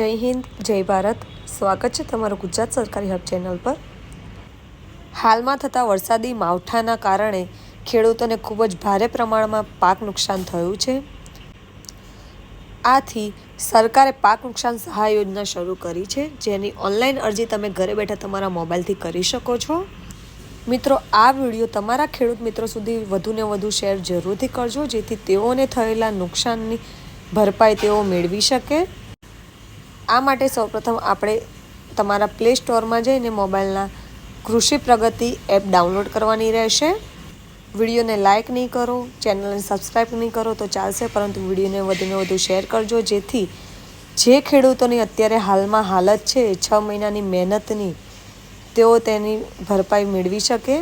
જય હિન્દ, જય ભારત. સ્વાગત છે તમારું ગુજરાત સરકારી હબ ચેનલ પર. હાલમાં થતા વરસાદી માવઠાના કારણે ખેડૂતોને ખૂબ જ ભારે પ્રમાણમાં પાક નુકસાન થયું છે. આથી સરકારે પાક નુકસાન સહાય યોજના શરૂ કરી છે, જેની ઓનલાઈન અરજી તમે ઘરે બેઠા તમારા મોબાઈલથી કરી શકો છો. મિત્રો, આ વીડિયો તમારા ખેડૂત મિત્રો સુધી વધુને વધુ શેર જરૂરથી કરજો, જેથી તેઓને થયેલા નુકસાનની ભરપાઈ તેઓ મેળવી શકે. આ માટે સૌપ્રથમ આપણે તમારા પ્લે સ્ટોરમાં જઈને મોબાઈલના કૃષિ પ્રગતિ એપ ડાઉનલોડ કરવાની રહેશે. વિડીયોને લાઇક નહીં કરો, ચેનલને સબસ્ક્રાઈબ નહીં કરો તો ચાલશે, પરંતુ વિડીયોને વધુને વધુ શેર કરજો, જેથી જે ખેડૂતોની અત્યારે હાલમાં હાલત છે છ મહિનાની મહેનતની, તેઓ તેની ભરપાઈ મેળવી શકે.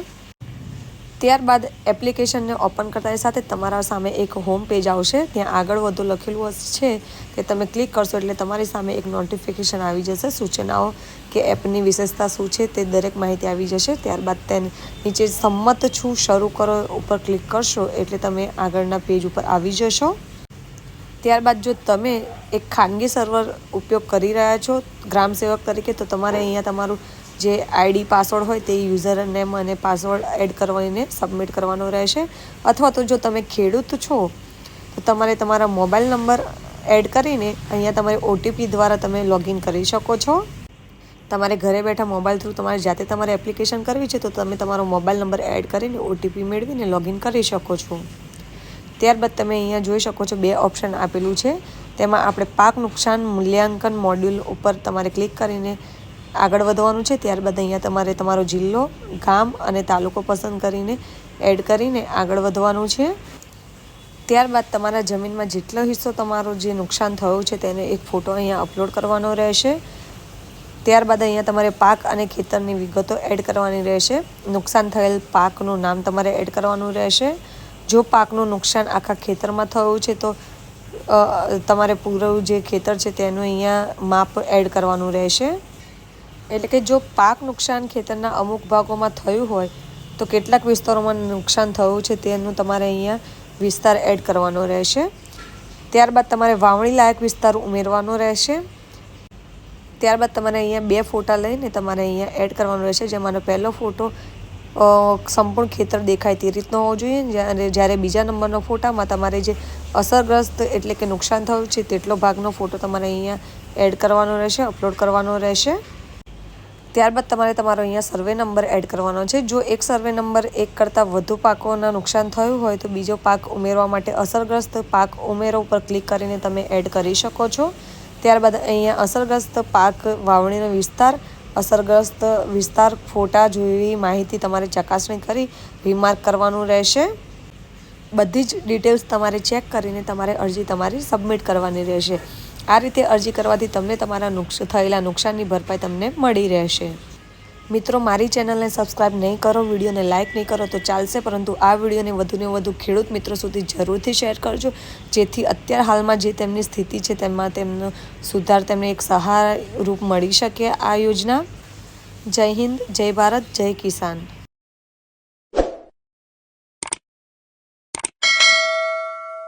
ત્યારબાદ એપ્લિકેશનને ઓપન કરતાની સાથે તમારા સામે એક હોમ પેજ આવશે. ત્યાં આગળ વધુ લખેલું છે કે તમે ક્લિક કરશો એટલે તમારી સામે એક નોટિફિકેશન આવી જશે. સૂચનાઓ કે એપની વિશેષતા શું છે તે દરેક માહિતી આવી જશે. ત્યારબાદ તેને નીચે સંમત છું, શરૂ કરો ઉપર ક્લિક કરશો એટલે તમે આગળના પેજ ઉપર આવી જશો. ત્યારબાદ જો તમે એક ખાનગી સર્વર ઉપયોગ કરી રહ્યા છો, ગ્રામ સેવક તરીકે, તો તમારે અહીંયા તમારું જે આઈડી પાસવર્ડ હોય તે યુઝર નેમ અને પાસવર્ડ એડ કરવાને સબમિટ કરવાનો રહેશે. અથવા તો જો તમે ખેડૂત છો, તો તમારે તમારા મોબાઈલ નંબર એડ કરીને અહીંયા તમારે ઓટીપી દ્વારા તમે લોગિન કરી શકો છો. તમારે ઘરે બેઠા મોબાઈલ થ્રુ તમારે જાતે તમારે એપ્લિકેશન કરવી છે, તો તમે તમારો મોબાઈલ નંબર એડ કરીને ઓટીપી મેળવીને લોગિન કરી શકો છો. ત્યારબાદ તમે અહીંયા જોઈ શકો છો બે ઓપ્શન આપેલું છે. તેમાં આપણે પાક નુકસાન મૂલ્યાંકન મોડ્યુલ ઉપર તમારે ક્લિક કરીને આગળ વધવાનું છે, ત્યારબાદ અહીંયા તમારે તમારો જિલ્લો, ગામ અને તાલુકો પસંદ કરીને એડ કરીને આગળ વધવાનું છે. ત્યારબાદ તમારા જમીનમાં જેટલો હિસ્સો તમારો જે નુકસાન થયું છે, તેને એક ફોટો અહીંયા અપલોડ કરવાનો રહેશે. ત્યારબાદ અહીંયા તમારે પાક અને ખેતરની વિગતો એડ કરવાની રહેશે. નુકસાન થયેલ પાકનું નામ તમારે એડ કરવાનું રહેશે. જો પાકનું નુકસાન આખા ખેતરમાં થયું છે, તો તમારે પૂરું જે ખેતર છે, તેનું અહીંયા માપ એડ કરવાનું રહેશે. એટલે કે જો પાક નુકસાન ખેતરના અમુક ભાગોમાં થયું હોય, તો કેટલાક વિસ્તારોમાં નુકસાન થયું છે તેનું તમારે અહીંયા વિસ્તાર એડ કરવાનો રહેશે. ત્યારબાદ તમારે વાવણી લાયક વિસ્તાર ઉમેરવાનો રહેશે. ત્યારબાદ તમારે અહીંયા બે ફોટા લઈને તમારે અહીંયા એડ કરવાનો રહેશે. જેમાંનો પહેલો ફોટો સંપૂર્ણ ખેતર દેખાય તે રીતનો હોવો જોઈએ. અને જ્યારે બીજા નંબરનો ફોટામાં તમારે જે અસરગ્રસ્ત એટલે કે નુકસાન થયું છે, તેટલો ભાગનો ફોટો તમારે અહીંયા એડ કરવાનો રહેશે, અપલોડ કરવાનો રહેશે. ત્યારબાદ તમારે તમારો અહીંયા સર્વે નંબર એડ કરવાનો છે. જો એક સર્વે નંબર એક કરતાં વધુ પાકોના નુકસાન થયું હોય તો બીજો પાક ઉમેરવા માટે અસરગ્રસ્ત પાક ઉમેરો ઉપર ક્લિક કરીને તમે એડ કરી શકો છો. ત્યારબાદ અહીંયા અસરગ્રસ્ત પાક વાવણીનો વિસ્તાર, અસરગ્રસ્ત વિસ્તાર ફોટા જેવી માહિતી તમારે ચકાસણી કરી રિમાર્ક કરવાનું રહેશે. બધી જ ડિટેલ્સ તમારે ચેક કરીને તમારે અરજી તમારી સબમિટ કરવાની રહેશે. આ રીતે અરજી કરવાથી તમને તમારા નુકસ, થયેલા નુકસાનની ભરપાઈ તમને મળી રહેશે. મિત્રો, મારી ચેનલને સબસ્ક્રાઇબ નહીં કરો, વિડીયોને લાઇક નહીં કરો તો ચાલશે, પરંતુ આ વિડીયોને વધુને વધુ ખેડૂત મિત્રો સુધી જરૂરથી શેર કરજો. જેથી અત્યાર હાલમાં જે તેમની સ્થિતિ છે તેમાં તેમનો સુધાર, તેમને એક સહાયરૂપ મળી શકે આ યોજના. જય હિન્દ, જય ભારત, જય કિસાન.